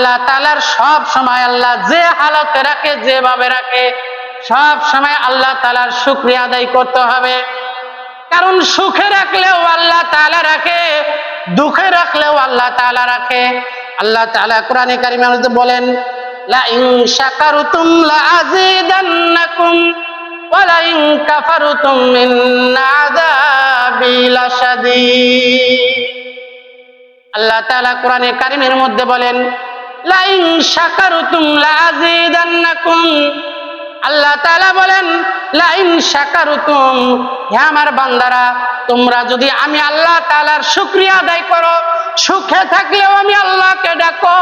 আল্লাহ তালার সব সময় আল্লাহ যে হালতে রাখে, যেভাবে রাখে, সব সময় আল্লাহ তালার শুক্রিয়া আদায় করতে হবে। কারণ সুখে রাখলেও আল্লাহ তালা রাখে, দুঃখে রাখলেও আল্লাহ তালা রাখে। আল্লাহ তালা কোরআনে কারিমে বলেন আল্লাহ কোরআনে কারিমের মধ্যে বলেন লা ইন শাকারতুম লা আযীদান্নাকুম আল্লাহ তাআলা বলেন, লাইন আমার বান্দারা, তোমরা যদি আমি আল্লাহ আদায় করো, সুখে থাকলেও আমি আল্লাহকে ডাকো,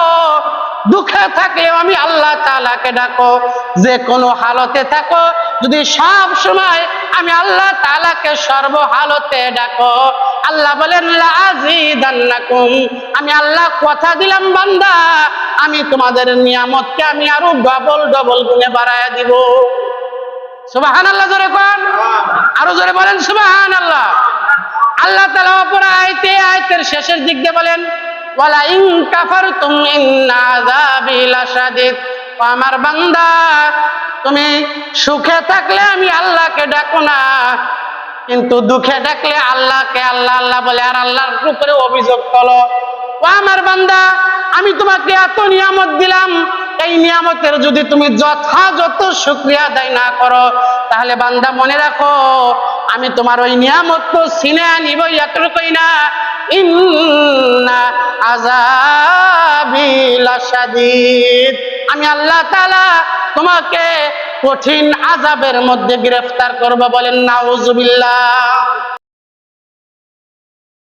দুঃখে থাকলেও আমি আল্লাহ তাআলাকে ডাকো। যে কোনো হালতে থাকো, যদি সব সময় আমি আল্লাহ তাআলাকে সর্ব হালতে ডাকো। আল্লাহ বলেন, লাজিদান্নাকুম। আমি আল্লাহ কথা দিলাম, বান্দা। আমি তোমাদের নিয়ামতকে আমি আরও ডবল ডবল গুণে বাড়ায় দিব। সুবাহান আল্লাহ জোরে কোন। আরও জোরে বলেন সুবাহান আল্লাহ আল্লাহ তালা অপর আয়তে, আয়তের শেষের দিক দিয়ে বলেন ওয়ালা ইন আযাবি লাশাদীদ। আমার বান্দা, তুমি সুখে থাকলে আমি আল্লাহকে ডাকো না, কিন্তু দুঃখে ডাকলে আল্লাহকে আল্লাহ আল্লাহ বলে, আর আল্লাহর উপরে অভিযোগ করো ও আমার বান্দা আমি তোমাকে এত নিয়ামত দিলাম, এই নিয়ামতের যদি তুমি যথাযথ শুক্রিয়া আদায় না করো, তাহলে বান্দা মনে রাখো, আমি তোমার ওই নিয়ামত তো সিনে আনিব এতটুকুই না। ইন্না আযাবি লাশাদীদ। আমি আল্লাহ তাআলা তোমাকে কঠিন আজাবের মধ্যে গ্রেফতার করব বলেন, নাউজুবিল্লাহ।